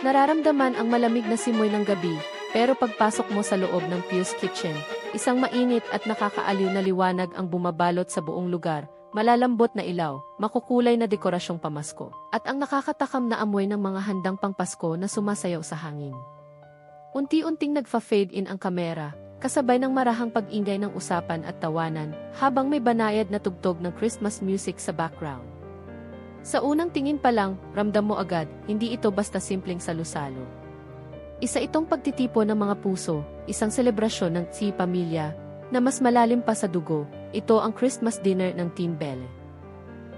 Nararamdaman ang malamig na simoy ng gabi, pero pagpasok mo sa loob ng Pius Kitchen, isang mainit at nakakaaliw na liwanag ang bumabalot sa buong lugar, malalambot na ilaw, makukulay na dekorasyong pamasko, at ang nakakatakam na amoy ng mga handang pangpasko na sumasayaw sa hangin. Unti-unting nagfa-fade in ang kamera, kasabay ng marahang pag-ingay ng usapan at tawanan, habang may banayad na tugtog ng Christmas music sa background. Sa unang tingin pa lang, ramdam mo agad, hindi ito basta simpleng salusalo. Isa itong pagtitipo ng mga puso, isang selebrasyon ng si pamilya, na mas malalim pa sa dugo, ito ang Christmas dinner ng Team Belle.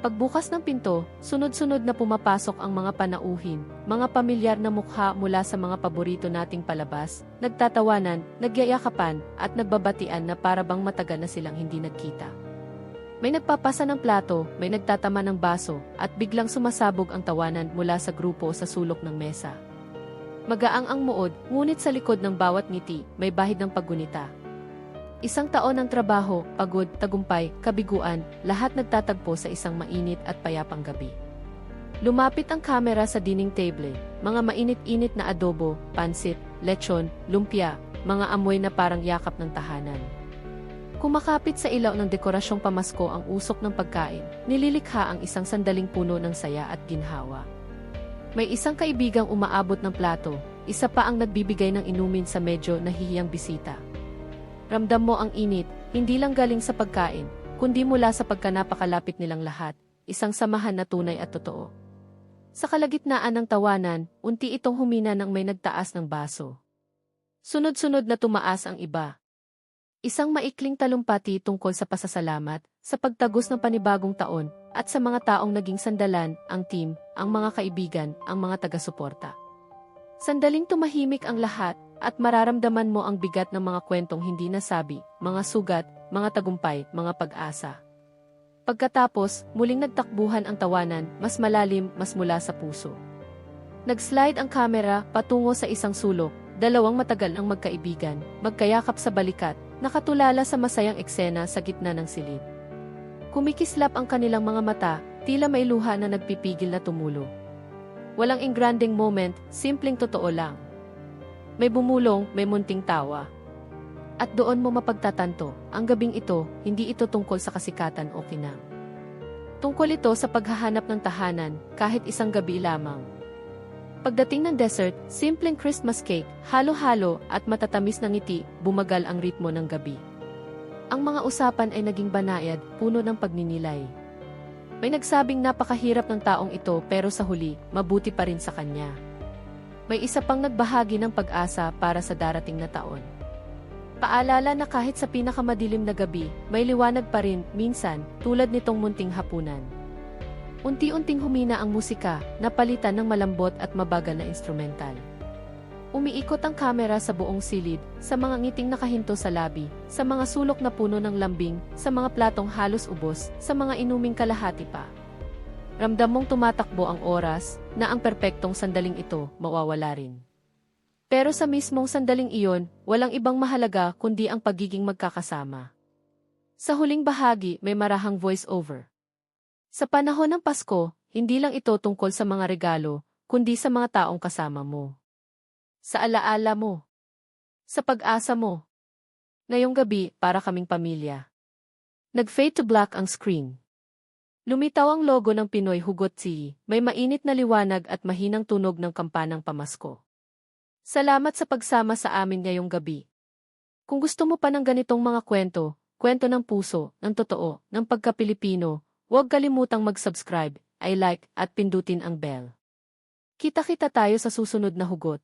Pagbukas ng pinto, sunod-sunod na pumapasok ang mga panauhin, mga pamilyar na mukha mula sa mga paborito nating palabas, nagtatawanan, nagyayakapan, at nagbabatian na para bang matagal na silang hindi nagkita. May nagpapasa ng plato, may nagtatama ng baso, at biglang sumasabog ang tawanan mula sa grupo sa sulok ng mesa. Magaang ang muod, ngunit sa likod ng bawat ngiti, may bahid ng paggunita. Isang taon ng trabaho, pagod, tagumpay, kabiguan, lahat nagtatagpo sa isang mainit at payapang gabi. Lumapit ang kamera sa dining table, mga mainit-init na adobo, pansit, lechon, lumpia, mga amoy na parang yakap ng tahanan. Kumakapit sa ilaw ng dekorasyong pamasko ang usok ng pagkain, nililikha ang isang sandaling puno ng saya at ginhawa. May isang kaibigang umaabot ng plato, isa pa ang nagbibigay ng inumin sa medyo nahihiyang bisita. Ramdam mo ang init, hindi lang galing sa pagkain, kundi mula sa pagkanapakalapit nilang lahat, isang samahan na tunay at totoo. Sa kalagitnaan ng tawanan, unti itong humina nang may nagtaas ng baso. Sunod-sunod na tumaas ang iba, Isang maikling talumpati tungkol sa pasasalamat, sa pagtagos ng panibagong taon, at sa mga taong naging sandalan, ang team, ang mga kaibigan, ang mga taga-suporta. Sandaling tumahimik ang lahat, at mararamdaman mo ang bigat ng mga kwentong hindi nasabi, mga sugat, mga tagumpay, mga pag-asa. Pagkatapos, muling nagtakbuhan ang tawanan, mas malalim, mas mula sa puso. Nag-slide ang kamera patungo sa isang sulok, dalawang matagal ang magkaibigan, magkayakap sa balikat, nakatulala sa masayang eksena sa gitna ng silid. Kumikislap ang kanilang mga mata, tila may luha na nagpipigil na tumulo. Walang engranding moment, simpleng totoo lang. May bumulong, may munting tawa. At doon mo mapagtatanto, ang gabing ito, hindi ito tungkol sa kasikatan o kinang. Tungkol ito sa paghahanap ng tahanan, kahit isang gabi lamang. Pagdating ng dessert, simpleng Christmas cake, halo-halo at matatamis na ngiti, bumagal ang ritmo ng gabi. Ang mga usapan ay naging banayad, puno ng pagninilay. May nagsabing napakahirap ng taong ito pero sa huli, mabuti pa rin sa kanya. May isa pang nagbahagi ng pag-asa para sa darating na taon. Paalala na kahit sa pinakamadilim na gabi, may liwanag pa rin, minsan, tulad nitong munting hapunan. Unti-unting humina ang musika, napalitan ng malambot at mabagal na instrumental. Umiikot ang kamera sa buong silid, sa mga ngiting nakahinto sa labi, sa mga sulok na puno ng lambing, sa mga platong halos ubos, sa mga inuming kalahati pa. Ramdam mong tumatakbo ang oras, na ang perpektong sandaling ito, mawawala rin. Pero sa mismong sandaling iyon, walang ibang mahalaga kundi ang pagiging magkakasama. Sa huling bahagi, may marahang voice-over. Sa panahon ng Pasko, hindi lang ito tungkol sa mga regalo, kundi sa mga taong kasama mo. Sa alaala mo. Sa pag-asa mo. Ngayong gabi, para kaming pamilya. Nag-fade to black ang screen. Lumitaw ang logo ng Pinoy Hugot Tea, may mainit na liwanag at mahinang tunog ng kampanang pamasko. Salamat sa pagsama sa amin ngayong gabi. Kung gusto mo pa ng ganitong mga kwento, kwento ng puso, ng totoo, ng pagka-Pilipino, Huwag kalimutang mag-subscribe, i-like at pindutin ang bell. Kita-kita tayo sa susunod na hugot.